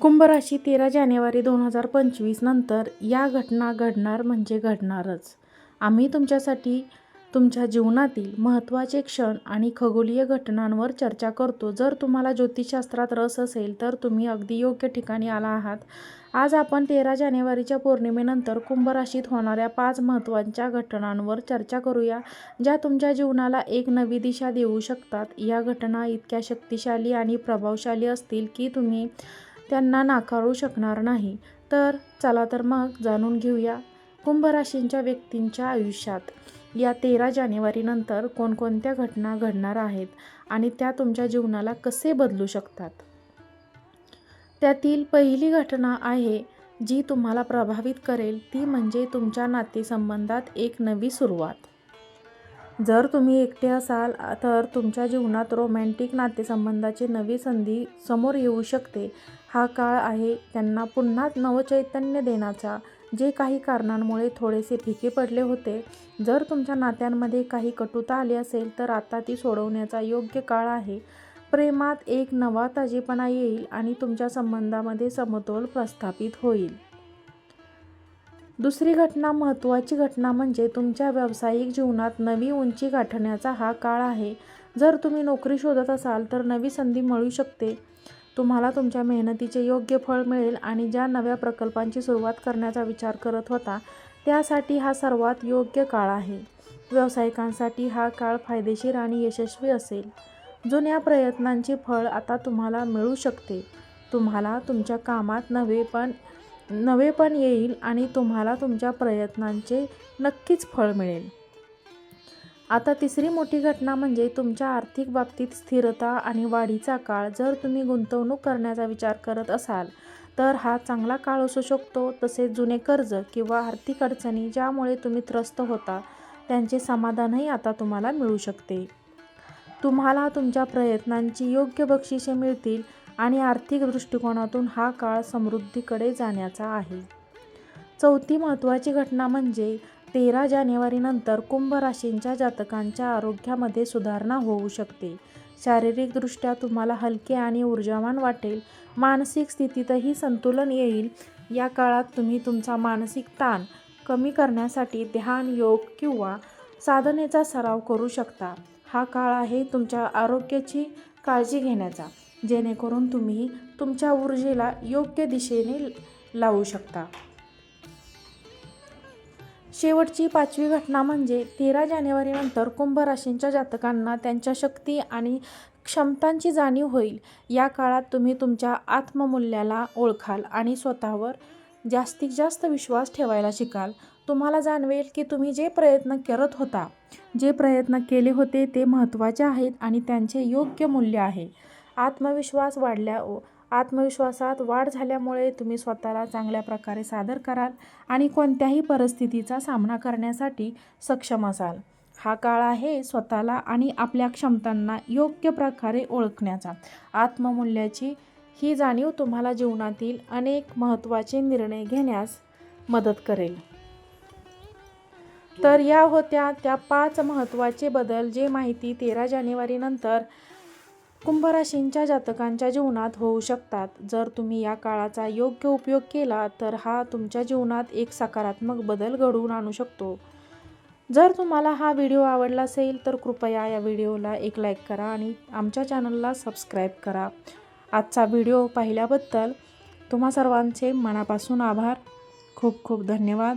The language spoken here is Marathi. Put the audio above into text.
कुंभ राशी तेरा जानेवारी दोन हजार पंचवीस नंतर या घटना घडणार म्हणजे घडणारच. आम्ही तुमच्यासाठी तुमच्या जीवनातील महत्त्वाचे क्षण आणि खगोलीय घटनांवर चर्चा करतो. जर तुम्हाला ज्योतिषशास्त्रात रस असेल तर तुम्ही अगदी योग्य ठिकाणी आला आहात. आज आपण तेरा जानेवारीच्या पौर्णिमेनंतर कुंभ राशीत होणाऱ्या पाच महत्त्वाच्या घटनांवर चर्चा करूया ज्या तुमच्या जीवनाला एक नवी दिशा देऊ शकतात. या घटना इतक्या शक्तिशाली आणि प्रभावशाली असतील की तुम्ही त्यांना नाकारू शकणार नाही. तर चला तर मग जाणून घेऊया कुंभ राशींच्या व्यक्तींच्या आयुष्यात. या तेरा जानेवारीनंतर कोणकोणत्या घटना घडणार आहेत आणि त्या तुमच्या जीवनाला कसे बदलू शकतात? त्यातील पहिली घटना आहे जी तुम्हाला प्रभावित करेल ती म्हणजे तुमच्या नातेसंबंधात एक नवी सुरुवात. जर तुम्ही एकटे असाल तर तुमच्या जीवनात रोमॅन्टिक नातेसंबंधाची नवी संधी समोर येऊ शकते. हा काळ आहे त्यांना पुन्हा नवचैतन्य देण्याचा. जे काही कारणांमुळे थोडेसे फिके पडले होते. जर तुमच्या नात्यांमध्ये काही कटुता आली असेल तर आता ती सोडवण्याचा योग्य काळ आहे. प्रेमात एक नवा ताजेपणा येईल आणि तुमच्या संबंधामध्ये समतोल प्रस्थापित होईल. दुसरी घटना महत्त्वाची घटना म्हणजे तुमच्या व्यावसायिक जीवनात नवी उंची गाठण्याचा हा काळ आहे. जर तुम्ही नोकरी शोधत असाल तर नवी संधी मिळू शकते. तुम्हाला तुमच्या मेहनतीचे योग्य फळ मिळेल आणि ज्या नव्या प्रकल्पांची सुरुवात करण्याचा विचार करत होता त्यासाठी हा सर्वात योग्य काळ आहे. व्यावसायिकांसाठी हा काळ फायदेशीर आणि यशस्वी असेल. जुन्या प्रयत्नांचे फळ आता तुम्हाला मिळू शकते. तुम्हाला तुमच्या कामात नवे पण नवे पण येईल आणि तुम्हाला तुमच्या प्रयत्नांचे नक्कीच फळ मिळेल. आता तिसरी मोठी घटना म्हणजे तुमच्या आर्थिक बाबतीत स्थिरता आणि वाढीचा काळ जर तुम्ही गुंतवणूक करण्याचा विचार करत असाल तर हा चांगला काळ असू शकतो. तसेच जुने कर्ज किंवा आर्थिक अडचणी ज्यामुळे तुम्ही त्रस्त होता त्यांचे समाधानही आता तुम्हाला मिळू शकते. तुम्हाला तुमच्या प्रयत्नांची योग्य बक्षिसे मिळतील आणि आर्थिक दृष्टिकोनातून हा काळ समृद्धीकडे जाण्याचा आहे. चौथी महत्त्वाची घटना म्हणजे तेरा जानेवारीनंतर कुंभ राशींच्या जातकांच्या आरोग्यामध्ये सुधारणा होऊ शकते. शारीरिकदृष्ट्या तुम्हाला हलके आणि ऊर्जावान वाटेल. मानसिक स्थितीतही संतुलन येईल. या काळात तुम्ही तुमचा मानसिक ताण कमी करण्यासाठी ध्यान योग किंवा साधनेचा सराव करू शकता. हा काळ आहे तुमच्या आरोग्याची काळजी घेण्याचा. जेणेकरून तुम्ही तुमच्या ऊर्जेला योग्य दिशेने लावू शकता. शेवटची पाचवी घटना म्हणजे तेरा जानेवारीनंतर कुंभ राशींच्या जातकांना त्यांच्या शक्ती आणि क्षमतांची जाणीव होईल. या काळात तुम्ही तुमच्या आत्ममूल्याला ओळखाल आणि स्वतःवर जास्तीत जास्त विश्वास ठेवायला शिकाल. तुम्हाला जाणवेल की तुम्ही जे प्रयत्न करत होता जे प्रयत्न केले होते ते महत्त्वाचे आहेत आणि त्यांचे योग्य मूल्य आहे. आत्मविश्वास वाढल्या आत्मविश्वासात वाढ झाल्यामुळे तुम्ही स्वतःला चांगल्या प्रकारे सादर कराल आणि कोणत्याही परिस्थितीचा सामना करण्यासाठी सक्षम असाल. हा काळ आहे स्वतःला आणि आपल्या क्षमतांना योग्य प्रकारे ओळखण्याचा. आत्ममूल्याची ही जाणीव तुम्हाला जीवनातील अनेक महत्त्वाचे निर्णय घेण्यास मदत करेल. तर या होत्या त्या पाच महत्त्वाचे बदल जे माहिती तेरा जानेवारीनंतर कुंभराशींच्या जातकांच्या जीवनात होऊ शकतात. जर तुम्ही या काळाचा योग्य उपयोग केला तर हा तुमच्या जीवनात एक सकारात्मक बदल घडवून आणू शकतो. जर तुम्हाला हा व्हिडिओ आवडला असेल तर कृपया या व्हिडिओला एक लाईक करा आणि आमच्या चॅनलला सबस्क्राईब करा. आजचा व्हिडिओ पाहिल्याबद्दल तुम्हा सर्वांचे मनापासून आभार. खूप खूप धन्यवाद.